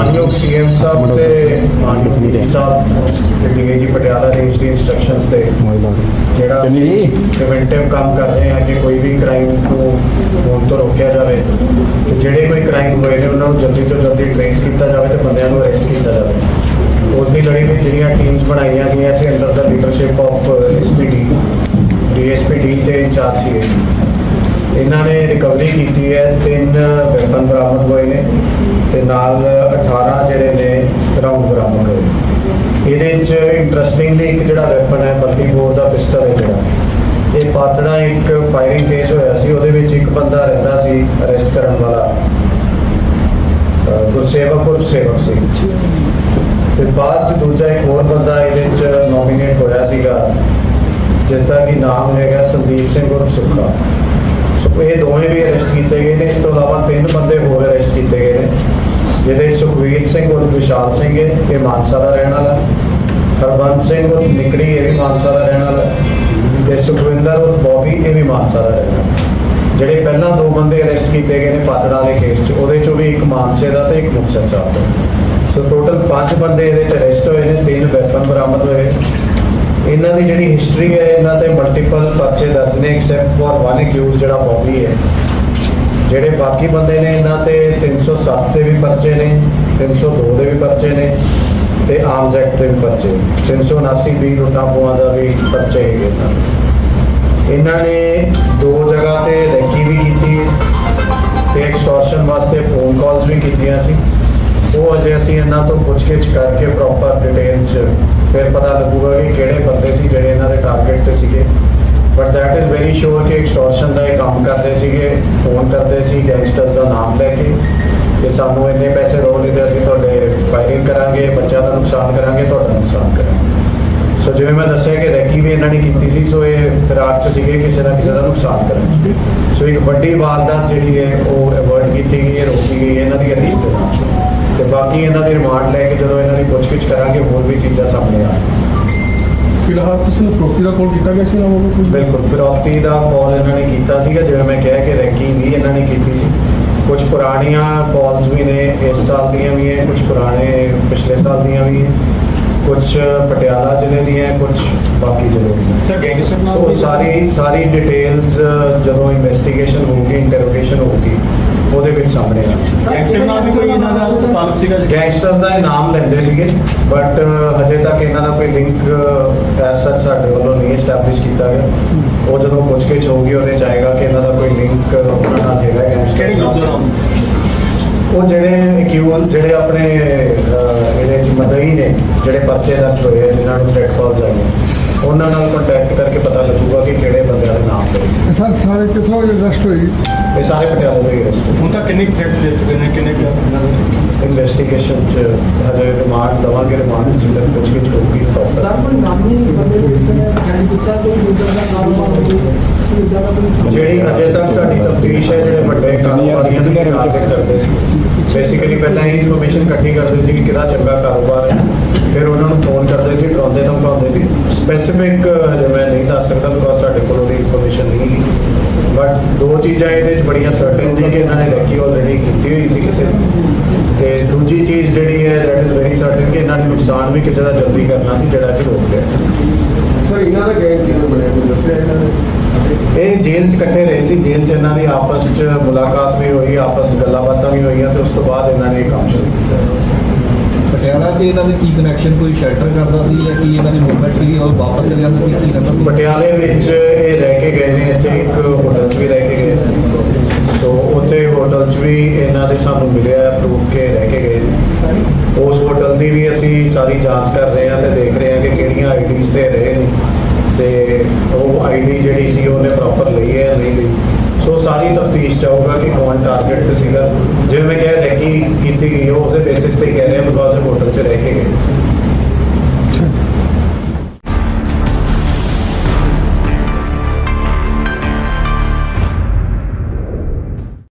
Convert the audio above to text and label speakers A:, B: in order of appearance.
A: ਮਾਨਯੋਗ ਸੀਐਮ ਸਾਹਿਬ ਤੇ ਮਾਨਯੋਗ ਸਾਹਿਬ ਤੇ D A G Patiala range the instructions ਤੇ ਜਿਹੜਾ ਪ੍ਰੀਵੈਂਟਿਵ ਕੰਮ ਕਰ ਰਹੇ ਹਾਂ ਕਿ ਕੋਈ ਵੀ ਕ੍ਰਾਈਮ ਨੂੰ ਹੋਣ ਤੋਂ ਰੋਕਿਆ ਜਾਵੇ ਤੇ ਜਿਹੜੇ ਕੋਈ ਕ੍ਰਾਈਮ ਹੋਏ ਨੇ ਉਹਨਾਂ ਨੂੰ ਜਲਦੀ ਤੋਂ ਜਲਦੀ ਟ੍ਰੇਸ ਕੀਤਾ ਜਾਵੇ ਤੇ ਬੰਦਿਆਂ ਨੂੰ ਅਰੈਸਟ ਕੀਤਾ ਜਾਵੇ। ਉਸ ਦੀ ਲੜੀ ਵਿੱਚ ਜਿਹੜੀਆਂ ਟੀਮਸ ਬਣਾਈਆਂ ਗਈਆਂ ਸੀ under the leadership of SPD DSPD ਤੇ ਇੰਚਾਰਜ ਸੀ ਇਹਨਾਂ ਨੇ ਰਿਕਵਰੀ ਕੀਤੀ ਹੈ, ਤਿੰਨ ਵੈਪਨ ਬਰਾਮਦ ਹੋਏ ਨੇ ਤੇ ਨਾਲ 18 ਜਿਹੜੇ ਨੇ ਰਾਉਂਡ ਬਰਾਮਦ ਹੋਏ ਇਹਦੇ ਵਿੱਚ ਇੰਟਰਸਟਿੰਗਲੀ ਇੱਕ ਜਿਹੜਾ ਵੈਪਨ ਹੈ 32 ਬੋਰ ਦਾ ਪਿਸਟਲ ਹੈ ਜਿਹੜਾ। ਇਹ ਪਾਤੜਾ ਇੱਕ ਫਾਇਰਿੰਗ ਕੇਸ ਹੋਇਆ ਸੀ, ਉਹਦੇ ਵਿੱਚ ਇੱਕ ਬੰਦਾ ਰਹਿੰਦਾ ਸੀ ਅਰੈਸਟ ਕਰਨ ਵਾਲਾ। ਗੁਰਸੇਵਕ ਉਰਫ ਸੇਵਕ ਸਿੰਘ ਤੇ ਬਾਅਦ ਚ ਦੂਜਾ ਇੱਕ ਹੋਰ ਬੰਦਾ ਇਹਦੇ ਵਿੱਚ ਨੋਮੀਨੇਟ ਹੋਇਆ ਸੀਗਾ ਜਿਸ ਦਾ ਕਿ ਨਾਮ ਹੈਗਾ ਸੰਦੀਪ ਸਿੰਘ ਉਰਫ ਸੁੱਖਾ। ਸੋ ਇਹ ਦੋਵੇਂ ਵੀ ਅਰੈਸਟ ਕੀਤੇ ਗਏ ਨੇ। ਇਸ ਤੋਂ ਇਲਾਵਾ ਤਿੰਨ ਬੰਦੇ ਹੋਰ ਅਰੈਸਟ ਕੀਤੇ ਗਏ ਨੇ, ਜਿਹਦੇ ਸੁਖਵੀਰ ਸਿੰਘ ਉਰਫ ਵਿਸ਼ਾਲ ਸਿੰਘ ਇਹ ਮਾਨਸਾ ਦਾ ਰਹਿਣ ਵਾਲਾ। ਹਰਬੰਸ ਸਿੰਘ ਉਰਫ ਨਿਕੜੀ, ਇਹ ਵੀ ਮਾਨਸਾ ਦਾ ਰਹਿਣ ਵਾਲਾ। ਤੇ ਸੁਖਵਿੰਦਰ ਉਰਫ ਬੋਬੀ, ਇਹ ਵੀ ਮਾਨਸਾ ਦਾ ਰਹਿਣ ਵਾਲਾ। ਜਿਹੜੇ ਪਹਿਲਾਂ ਦੋ ਬੰਦੇ ਅਰੈਸਟ ਕੀਤੇ ਗਏ ਨੇ ਪਾਤੜਾ ਦੇ ਕੇਸ 'ਚ, ਉਹਦੇ 'ਚੋਂ ਵੀ ਇੱਕ ਮਾਨਸੇ ਦਾ ਤੇ ਇੱਕ ਮੁਕਤਸਰ ਸਾਹਿਬ ਦਾ। ਸੋ ਟੋਟਲ ਪੰਜ ਬੰਦੇ ਇਹਦੇ 'ਚ ਅਰੈਸਟ ਹੋਏ ਨੇ ਤਿੰਨ ਵੈਪਨ ਬਰਾਮਦ ਹੋਏ ਇਹਨਾਂ ਦੀ ਜਿਹੜੀ ਹਿਸਟਰੀ ਹੈ ਇਹਨਾਂ ਤੇ ਪਰਚੇ ਦਰਜ ਨੇ ਐਕਸੈਪਟ ਫॉर ਵਨ ਅਕਿਊਜ਼ ਜਿਹੜਾ ਬੌਬੀ ਹੈ। ਜਿਹੜੇ ਬਾਕੀ ਬੰਦੇ ਨੇ ਇਹਨਾਂ ਤੇ 307 ਦੇ ਵੀ ਪਰਚੇ ਨੇ 302 ਦੇ ਵੀ ਪਰਚੇ ਨੇ ਤੇ ਆਰਮਸ ਐਕਟ ਦੇ ਵੀ ਪਰਚੇ 379 ਵੀ ਲੁੱਟਾਂ ਖੋਹਾਂ ਦਾ ਵੀ ਪਰਚੇ ਹੈਗੇ ਇਹਨਾਂ ਇਹਨਾਂ ਨੇ ਦੋ ਜਗ੍ਹਾ ਤੇ ਰੈਕੀ ਵੀ ਕੀਤੀ ਤੇ ਐਕਸਟੋਰਸ਼ਨ ਵਾਸਤੇ ਫੋਨ ਕਾਲਸ ਵੀ ਕੀਤੀਆਂ ਸੀ। ਉਹ ਅਜੇ ਅਸੀਂ ਇਹਨਾਂ ਤੋਂ ਪੁੱਛਗਿੱਛ ਕਰਕੇ ਪ੍ਰੋਪਰ ਡਿਟੇਲ ਚ ਫਿਰ ਪਤਾ ਲੱਗੂਗਾ ਕਿ ਕਿਹੜੇ ਬੰਦੇ ਸੀ ਜਿਹੜੇ ਇਹਨਾਂ ਦੇ ਟਾਰਗੇਟ ਤੇ ਸੀਗੇ। But that is very sure ਕਿ ਐਕਸਟੋਰਸ਼ਨ ਦਾ ਇਹ ਕੰਮ ਕਰਦੇ ਸੀਗੇ ਫੋਨ ਕਰਦੇ ਸੀ ਗੈਂਗਸਟਰਸ ਦਾ ਨਾਮ ਲੈ ਕੇ। ਕਿ ਸਾਨੂੰ ਇੰਨੇ ਪੈਸੇ ਦਿਓ ਨਹੀਂ ਤੇ ਅਸੀਂ ਤੁਹਾਡੇ ਫਾਇਰਿੰਗ ਕਰਾਂਗੇ, ਬੱਚਿਆਂ ਦਾ ਨੁਕਸਾਨ ਕਰਾਂਗੇ, ਤੁਹਾਡਾ ਨੁਕਸਾਨ ਕਰਾਂਗੇ। ਸੋ ਜਿਵੇਂ ਮੈਂ ਦੱਸਿਆ ਕਿ ਰੈਕੀ ਵੀ ਇਹਨਾਂ ਨੇ ਕੀਤੀ ਸੀ ਸੋ ਇਹ ਫਿਰਾਕ ਚ ਸੀਗੇ, ਕਿਸੇ ਨਾ ਕਿਸੇ ਦਾ ਨੁਕਸਾਨ ਕਰਨ ਸੋ ਇੱਕ ਵੱਡੀ ਵਾਰਦਾਤ ਜਿਹੜੀ ਹੈ, ਉਹ ਅਵੋਇਡ ਕੀਤੀ ਗਈ ਹੈ, ਰੋਕੀ ਗਈ ਹੈ ਇਹਨਾਂ ਦੀ ਅਰੈਸਟ ਦੇ ਨਾਲ ਤੇ ਬਾਕੀ ਇਹਨਾਂ ਦੀ ਰਿਮਾਂਡ ਲੈ ਕੇ ਜਦੋਂ ਇਹਨਾਂ ਦੀ ਪੁੱਛਗਿੱਛ ਕਰਾਂਗੇ ਹੋਰ ਵੀ ਚੀਜ਼ਾਂ ਸਾਹਮਣੇ ਆ
B: ਫਿਲਹਾਲ ਕਿਸੇ ਨੂੰ ਫਰੋਤੀ ਦਾ ਕਾਲ ਕੀਤਾ ਗਿਆ ਸੀ ਨਾ ਉਹ ਕੋਈ?
A: ਬਿਲਕੁਲ ਫਿਰੌਤੀ ਦਾ ਕਾਲ ਇਹਨਾਂ ਨੇ ਕੀਤਾ ਸੀਗਾ ਜਿਵੇਂ ਮੈਂ ਕਿਹਾ ਕਿ ਰੈਕੀ ਵੀ ਇਹਨਾਂ ਨੇ ਕੀਤੀ ਸੀ। ਕੁਝ ਪੁਰਾਣੀਆਂ ਕਾਲਸ ਵੀ ਨੇ ਇਸ ਸਾਲ ਦੀਆਂ ਵੀ ਹੈ ਕੁਝ ਪੁਰਾਣੇ ਪਿਛਲੇ ਸਾਲ ਦੀਆਂ ਵੀ ਹੈ। ਕੁਝ ਪਟਿਆਲਾ ਜ਼ਿਲ੍ਹੇ ਦੀਆਂ ਕੁਝ ਬਾਕੀ ਜ਼ਿਲ੍ਹੇ ਦੀਆਂ।
B: ਸਰ ਗੈਂਗਸਟਰ
A: ਸੋ ਸਾਰੀ ਸਾਰੀ ਡਿਟੇਲਸ ਜਦੋਂ ਇਨਵੈਸਟੀਗੇਸ਼ਨ ਹੋਊਗੀ ਇੰਟਰੋਗੇਸ਼ਨ ਹੋਊਗੀ ਉਹਦੇ ਵਿੱਚ ਸਾਹਮਣੇ ਆ।
B: ਗੈਂਗਸਟਰ ਨਾਲ ਵੀ ਕੋਈ ਇਹਨਾਂ ਦਾ ਤਾਲੁਕ ਸੀਗਾ
A: ਗੈਂਗਸਟਰਸ ਦਾ ਇਹ ਨਾਮ ਲੈਂਦੇ ਸੀਗੇ ਬਟ ਹਜੇ ਤੱਕ ਇਹਨਾਂ ਦਾ ਕੋਈ ਲਿੰਕ ਐਸ ਸੱਚ ਸਾਡੇ ਵੱਲੋਂ ਨਹੀਂ ਐਸਟੈਬਲਿਸ਼ ਕੀਤਾ ਗਿਆ। ਉਹ ਜਦੋਂ ਪੁੱਛਗਿੱਛ ਹੋਊਗੀ ਉਹਦੇ ਜਾਏਗਾ ਕਿ ਇਹਨਾਂ ਦਾ ਕੋਈ ਲਿੰਕ ਉਹਨਾਂ ਨਾਲ ਹੈਗਾ ਗੈਂਗਸਟਰ
B: ਕਿਹੜੇ ਗਰੁੱਪ ਦਾ
A: ਉਹ ਜਿਹੜੇ ਅਕਿਊਜ਼ ਜਿਹੜੇ ਆਪਣੇ ਇਹਦੇ ਮਦਈ ਨੇ ਜਿਹੜੇ ਪਰਚੇ ਦਰਜ ਹੋਏ ਆ ਜਿਨ੍ਹਾਂ ਨੂੰ ਥ੍ਰੈਟ ਕਾਲਸ ਆਏ ਉਹਨਾਂ ਨਾਲ ਕੰਟੈਕਟ ਕਰਕੇ ਪਤਾ ਲੱਗੂਗਾ ਕਿ ਕਿਹੜੇ ਬੰਦਿਆਂ ਦੇ ਨਾਮ ਤੇ ਸੀ
C: ਸਰ ਸਾਰੇ ਕਿੱਥੋਂ ਅਰੈਸਟ ਹੋਈ?
A: ਇਹ ਸਾਰੇ ਪਟਿਆਲੇ ਹੀ ਅਰੈਸਟ
B: ਹੁਣ ਤੱਕ ਕਿੰਨੇ ਥ੍ਰੈਟ ਦੇ ਸਕਦੇ ਨੇ ਕਿੰਨੇ ਕੁ ਦੇ
A: ਇਨਵੈਸਟੀਗੇਸ਼ਨ ਚ ਹਜੇ ਰਿਮਾਂਡ ਦਵਾਂਗੇ ਰਿਮਾਂਡ ਚ ਜਦ ਪੁੱਛਗਿੱਛ ਹੋਊਗੀ ਤਾਂ
D: ਸਰ ਕੋਈ ਨਾਮੀ ਬੰਦੇ ਨੂੰ ਕਿਸੇ ਨੇ ਜਾਣ ਕੀਤਾ ਕੋਈ ਦੂਜਾ ਦਾ ਕਾਰੋਬਾਰ ਹੋਵੇ ਕੋਈ ਜ਼ਿਆਦਾ ਕੋਈ ਸਮਝ
A: ਜਿਹੜੀ ਅਜੇ ਤੱਕ ਸਾਡੀ ਤਫਤੀਸ਼ ਹੈ ਜਿਹੜੇ ਵੱਡੇ ਕਾਰੋਬਾਰੀਆਂ ਨੂੰ ਟਾਰਗੇਟ ਕਰਦੇ ਸੀ। ਬੇਸਿਕਲੀ ਪਹਿਲਾਂ ਇਹ ਇਨਫੋਰਮੇਸ਼ਨ ਇਕੱਠੀ ਕਰਦੇ ਸੀ ਕਿ ਕਿਹਦਾ ਚੰਗਾ ਕਾਰੋਬਾਰ ਹੈ। ਫਿਰ ਉਹਨਾਂ ਨੂੰ ਫੋਨ ਕਰਦੇ ਸੀ ਡਰਾਉਂਦੇ ਧਮਕਾਉਂਦੇ ਸੀ। ਸਪੈਸੀਫਿਕ ਮੈਂ ਨਹੀਂ ਦੱਸ ਸਕਦਾ ਬਿਕੋਜ਼ ਸਾਡੇ ਕੋਲ ਉਹਦੀ ਇਨਫੋਰਮੇਸ਼ਨ ਨਹੀਂ ਬਟ ਦੋ ਚੀਜ਼ਾਂ ਇਹਦੇ ਵਿੱਚ ਬੜੀਆਂ ਸਰਟਨ ਨੇ ਕਿ ਇਹਨਾਂ ਨੇ ਰੈਕੀ ਆਲਰੇਡੀ ਕੀਤੀ ਹੋਈ ਸੀ ਕਿਸੇ। ਤੇ ਦੂਜੀ ਚੀਜ਼ ਜਿਹੜੀ ਹੈ ਦੈਟ ਇਜ਼ ਵੈਰੀ ਸਰਟਨ ਕਿ ਇਹਨਾਂ ਨੇ ਨੁਕਸਾਨ ਵੀ ਕਿਸੇ ਦਾ ਜਲਦੀ ਕਰਨਾ ਸੀ ਜਿਹੜਾ ਕਿ ਰੋਕ ਲਿਆ।
C: ਸਰ ਇਹਨਾਂ ਦਾ ਗੈਂਗ ਕਿਵੇਂ ਬਣਿਆ? ਕੋਈ ਦੱਸਿਆ ਇਹਨਾਂ ਨੇ।
A: ਇਹ ਜੇਲ੍ਹ 'ਚ ਇਕੱਠੇ ਰਹੇ ਸੀ ਜੇਲ੍ਹ 'ਚ ਇਹਨਾਂ ਦੀ ਆਪਸ 'ਚ ਮੁਲਾਕਾਤ ਵੀ ਹੋਈ ਆਪਸ 'ਚ ਗੱਲਾਂ ਬਾਤਾਂ ਵੀ ਹੋਈਆਂ ਤੇ ਉਸ ਤੋਂ ਬਾਅਦ ਇਹਨਾਂ ਨੇ ਇਹ ਕੰਮ ਸ਼ੁਰੂ ਕੀਤਾ।
E: ਪਟਿਆਲਾ 'ਚ ਇਹਨਾਂ ਦੇ ਕੀ ਕਨੈਕਸ਼ਨ ਕੋਈ ਸ਼ੈਲਟਰ ਕਰਦਾ ਸੀ ਜਾਂ ਕੀ ਇਹਨਾਂ ਦੀ ਮੂਵਮੈਂਟ ਸੀ ਔਰ ਵਾਪਸ ਚਲੇ ਜਾਂਦੇ ਸੀ, ਕੀ ਕਰਦਾ
A: ਪਟਿਆਲੇ ਵਿੱਚ ਇਹ ਰਹਿ ਕੇ ਗਏ ਨੇ, ਇੱਥੇ ਇੱਕ ਹੋਟਲ 'ਚ ਵੀ ਰਹਿ ਕੇ ਗਏ ਸੋ ਉੱਥੇ ਹੋਟਲ 'ਚ ਵੀ ਇਹਨਾਂ ਦੇ ਸਾਨੂੰ ਮਿਲਿਆ ਪ੍ਰੂਫ ਕੇ ਰਹਿ ਕੇ ਗਏ ਨੇ। ਉਸ ਹੋਟਲ ਦੀ ਵੀ ਅਸੀਂ ਸਾਰੀ ਜਾਂਚ ਕਰ ਰਹੇ ਹਾਂ ਤੇ ਦੇਖ ਰਹੇ ਹਾਂ ਕਿ ਕਿਹੜੀਆਂ ਆਈਡੀਜ਼ ਤੇ ਰਹੇ ਨੇ। ਤੇ ਉਹ ਆਈਡੀ ਜਿਹੜੀ ਸੀ, ਉਹਨੇ ਪ੍ਰੋਪਰ ਸਾਰੀ ਤਫਤੀਸ਼ ਚਾਹੂਗਾ ਕਿ ਕੌਣ ਟਾਰਗੇਟ ਤੇ ਸੀਗਾ। ਜਿਵੇਂ ਮੈਂ ਕਿਹਾ ਰੈਕੀ ਕੀਤੀ ਗਈ ਉਹ ਉਹਦੇ ਬੇਸਿਸ ਤੇ ਕਹਿ ਰਿਹਾ ਬਿਕੋਜ਼ ਇਹ ਹੋਟਲ 'ਚ ਰਹਿ ਕੇ ਗਏ।